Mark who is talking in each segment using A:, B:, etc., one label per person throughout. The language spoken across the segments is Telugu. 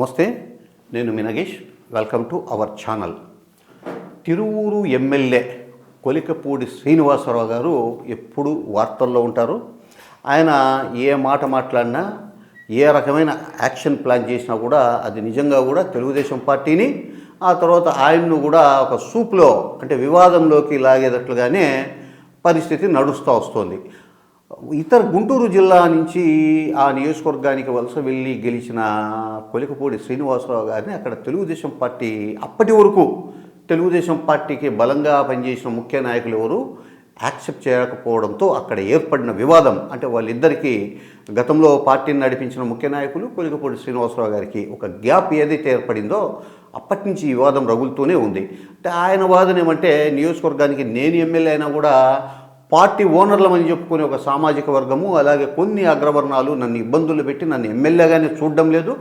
A: నమస్తే నేను మీ Nagesh. Welcome to our channel. Tiruvuru MLA Kolikapudi Srinivasarao గారు ఎప్పుడు వార్తల్లో ఉంటారు. ఆయన ఏ మాట మాట్లాడినా ఏ రకమైన యాక్షన్ ప్లాన్ చేసినా కూడా అది నిజంగా కూడా తెలుగుదేశం పార్టీని ఆ తర్వాత ఆయన్ను కూడా ఒక సూప్లో అంటే వివాదంలోకి లాగేటట్లుగానే పరిస్థితి నడుస్తూ వస్తుంది. ఇతర గుంటూరు జిల్లా నుంచి ఆ నియోజకవర్గానికి వలస వెళ్ళి గెలిచిన కొలికపూడి శ్రీనివాసరావు గారిని అక్కడ తెలుగుదేశం పార్టీ అప్పటి వరకు తెలుగుదేశం పార్టీకి బలంగా పనిచేసిన ముఖ్య నాయకులు ఎవరు? యాక్సెప్ట్ చేయకపోవడంతో అక్కడ ఏర్పడిన వివాదం అంటే వాళ్ళిద్దరికీ గతంలో పార్టీని నడిపించిన ముఖ్య నాయకులు కొలికపూడి శ్రీనివాసరావు గారికి ఒక గ్యాప్ ఏదైతే ఏర్పడిందో అప్పటి నుంచి వివాదం రగులుతూనే ఉంది. అంటే ఆయన వాదన ఏమంటే నియోజకవర్గానికి నేను ఎమ్మెల్యే అయినా కూడా పార్టీ ఓనర్లమని చెప్పుకునే ఒక సామాజిక వర్గము అలాగే కొన్ని అగ్రవర్ణాలు నన్ను ఇబ్బందులు పెట్టి నన్ను ఎమ్మెల్యేగానే చూడడం లేదు.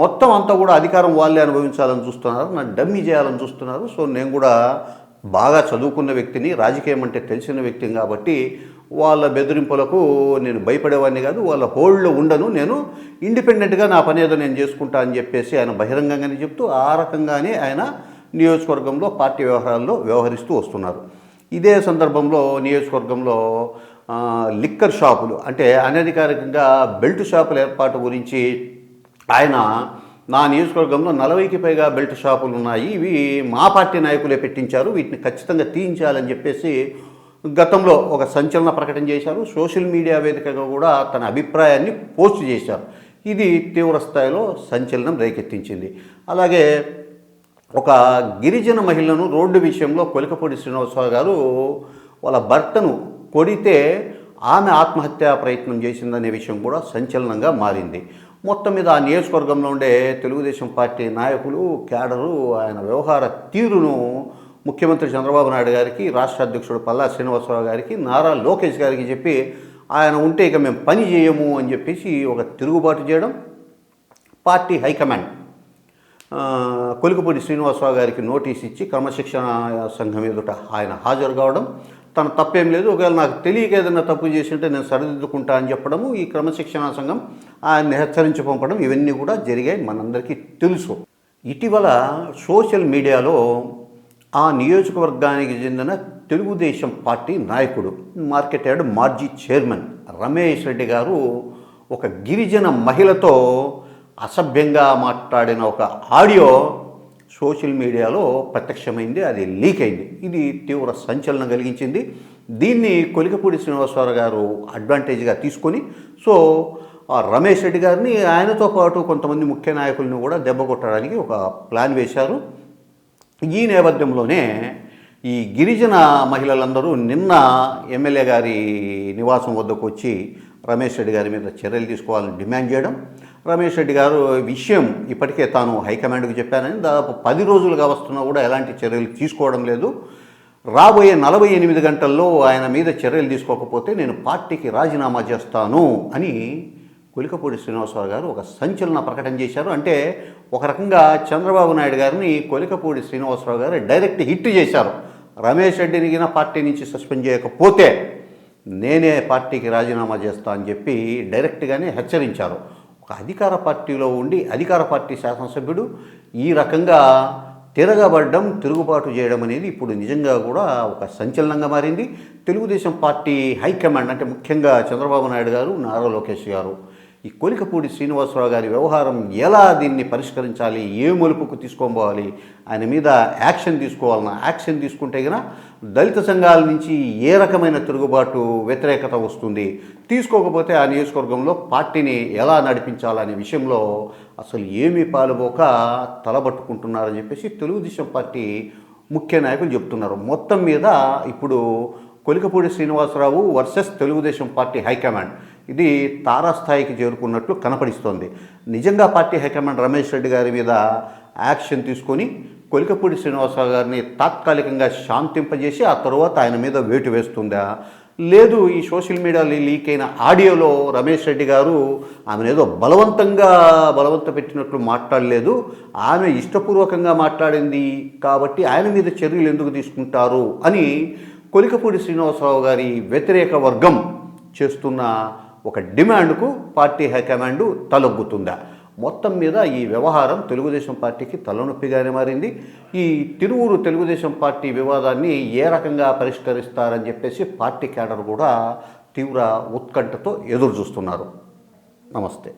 A: మొత్తం అంతా కూడా అధికారం వాళ్ళే అనుభవించాలని చూస్తున్నారు నన్ను డమ్మీ చేయాలని చూస్తున్నారు. సో నేను కూడా బాగా చదువుకున్న వ్యక్తిని రాజకీయం అంటే తెలిసిన వ్యక్తిని కాబట్టి వాళ్ళ బెదిరింపులకు నేను భయపడేవాడిని కాదు వాళ్ళ హోల్డ్లో ఉండను. నేను ఇండిపెండెంట్గా నా పని ఏదో నేను చేసుకుంటా అని చెప్పేసి ఆయన బహిరంగంగానే చెప్తూ ఆ రకంగానే ఆయన నియోజకవర్గంలో పార్టీ వ్యవహారాల్లో వ్యవహరిస్తూ వస్తున్నారు. ఇదే సందర్భంలో నియోజకవర్గంలో లిక్కర్ షాపులు అంటే అనధికారికంగా బెల్ట్ షాపుల ఏర్పాటు గురించి ఆయన నా నియోజకవర్గంలో నలభైకి పైగా బెల్ట్ షాపులు ఉన్నాయి. ఇవి మా పార్టీ నాయకులే పెట్టించారు. వీటిని ఖచ్చితంగా తీయించాలని చెప్పేసి గతంలో ఒక సంచలన ప్రకటన చేశారు. సోషల్ మీడియా వేదికగా కూడా తన అభిప్రాయాన్ని పోస్ట్ చేశారు. ఇది తీవ్ర స్థాయిలో సంచలనం రేకెత్తించింది. అలాగే ఒక గిరిజన మహిళను రోడ్డు విషయంలో కొలికపూడి శ్రీనివాసరావు గారు వాళ్ళ భర్తను కొడితే ఆమె ఆత్మహత్యా ప్రయత్నం చేసిందనే విషయం కూడా సంచలనంగా మారింది. మొత్తం మీద ఆ నియోజకవర్గంలో ఉండే తెలుగుదేశం పార్టీ నాయకులు క్యాడరు ఆయన వ్యవహార తీరును ముఖ్యమంత్రి చంద్రబాబు నాయుడు గారికి రాష్ట్ర అధ్యక్షుడు పల్లా శ్రీనివాసరావు గారికి నారా లోకేష్ గారికి చెప్పి ఆయన ఉంటే ఇక మేము పని చేయము అని చెప్పేసి ఒక తిరుగుబాటు చేయడం పార్టీ హైకమాండ్ కొలికపూడి శ్రీనివాసరావు గారికి నోటీస్ ఇచ్చి క్రమశిక్షణ సంఘం ఎదుట ఆయన హాజరు కావడం తన తప్పేం లేదు. ఒకవేళ నాకు తెలియక ఏదైనా తప్పు చేసి ఉంటే నేను సరిదిద్దుకుంటా అని చెప్పడము ఈ క్రమశిక్షణ సంఘం ఆయన్ని హెచ్చరించి పంపడం ఇవన్నీ కూడా జరిగాయి మనందరికీ తెలుసు. ఇటీవల సోషల్ మీడియాలో ఆ నియోజకవర్గానికి చెందిన తెలుగుదేశం పార్టీ నాయకుడు మార్కెట్ యార్డ్ మాజీ చైర్మన్ రమేష్ రెడ్డి గారు ఒక గిరిజన మహిళతో అసభ్యంగా మాట్లాడిన ఒక ఆడియో సోషల్ మీడియాలో ప్రత్యక్షమైంది అది లీక్ అయింది. ఇది తీవ్ర సంచలనం కలిగించింది. దీన్ని కొలికపూడి శ్రీనివాసరావు గారు అడ్వాంటేజ్గా తీసుకొని సో ఆ రమేష్ రెడ్డి గారిని ఆయనతో పాటు కొంతమంది ముఖ్య నాయకులను కూడా దెబ్బ కొట్టడానికి ఒక ప్లాన్ వేశారు. ఈ నేపథ్యంలోనే ఈ గిరిజన మహిళలందరూ నిన్న ఎమ్మెల్యే గారి నివాసం వద్దకు వచ్చి రమేష్ రెడ్డి గారి మీద చర్యలు తీసుకోవాలని డిమాండ్ చేయడం రమేష్ రెడ్డి గారు విషయం ఇప్పటికే తాను హైకమాండ్కి చెప్పానని దాదాపు పది రోజులుగా వస్తున్నా కూడా ఎలాంటి చర్యలు తీసుకోవడం లేదు. రాబోయే నలభై ఎనిమిది గంటల్లో ఆయన మీద చర్యలు తీసుకోకపోతే నేను పార్టీకి రాజీనామా చేస్తాను అని కొలికపూడి శ్రీనివాసరావు గారు ఒక సంచలన ప్రకటన చేశారు. అంటే ఒక రకంగా చంద్రబాబు నాయుడు గారిని కొలికపూడి శ్రీనివాసరావు గారు డైరెక్ట్ హిట్ చేశారు. రమేష్ రెడ్డిని గిన పార్టీ నుంచి సస్పెండ్ చేయకపోతే నేనే పార్టీకి రాజీనామా చేస్తా అని చెప్పి డైరెక్ట్గానే హెచ్చరించారు. ఒక అధికార పార్టీలో ఉండి అధికార పార్టీ శాసనసభ్యుడు ఈ రకంగా తిరగబడడం తిరుగుబాటు చేయడం అనేది ఇప్పుడు నిజంగా కూడా ఒక సంచలనంగా మారింది. తెలుగుదేశం పార్టీ హైకమాండ్ అంటే ముఖ్యంగా చంద్రబాబు నాయుడు గారు నారా లోకేష్ గారు ఈ కొలికపూడి శ్రీనివాసరావు గారి వ్యవహారం ఎలా దీన్ని పరిష్కరించాలి? ఏ మలుపుకు తీసుకోబోవాలి ఆయన మీద యాక్షన్ తీసుకోవాలన్నా యాక్షన్ తీసుకుంటే గన దళిత సంఘాల నుంచి ఏ రకమైన తిరుగుబాటు వ్యతిరేకత వస్తుంది? తీసుకోకపోతే ఆ నియోజకవర్గంలో పార్టీని ఎలా నడిపించాలనే విషయంలో అసలు ఏమీ పాలుపోక తలబట్టుకుంటున్నారని చెప్పేసి తెలుగుదేశం పార్టీ ముఖ్య నాయకులు చెప్తున్నారు. మొత్తం మీద ఇప్పుడు Kolikapudi Srinivasarao versus Telugu Desam party high command. ఇది తారాస్థాయికి చేరుకున్నట్లు కనపడిస్తోంది. నిజంగా పార్టీ హైకమాండ్ రమేష్ రెడ్డి గారి మీద యాక్షన్ తీసుకొని కొలికపూడి శ్రీనివాసరావు గారిని తాత్కాలికంగా శాంతింపజేసి ఆ తర్వాత ఆయన మీద వేటు వేస్తుందా? లేదు ఈ సోషల్ మీడియాలో లీక్ అయిన ఆడియోలో రమేష్ రెడ్డి గారు ఆమెను ఏదో బలవంతంగా బలవంత పెట్టినట్లు మాట్లాడలేదు. ఆమె ఇష్టపూర్వకంగా మాట్లాడింది కాబట్టి ఆయన మీద చర్యలు ఎందుకు తీసుకుంటారు అని కొలికపూడి శ్రీనివాసరావు గారి వ్యతిరేక వర్గం చేస్తున్న ఒక డిమాండ్కు పార్టీ హైకమాండ్ తలొగ్గుతుందా? మొత్తం మీద ఈ వ్యవహారం తెలుగుదేశం పార్టీకి తలనొప్పిగానే మారింది. ఈ తిరువురు తెలుగుదేశం పార్టీ వివాదాన్ని ఏ రకంగా పరిష్కరిస్తారని చెప్పేసి పార్టీ క్యాడర్ కూడా తీవ్ర ఉత్కంఠతో ఎదురు చూస్తున్నారు నమస్తే.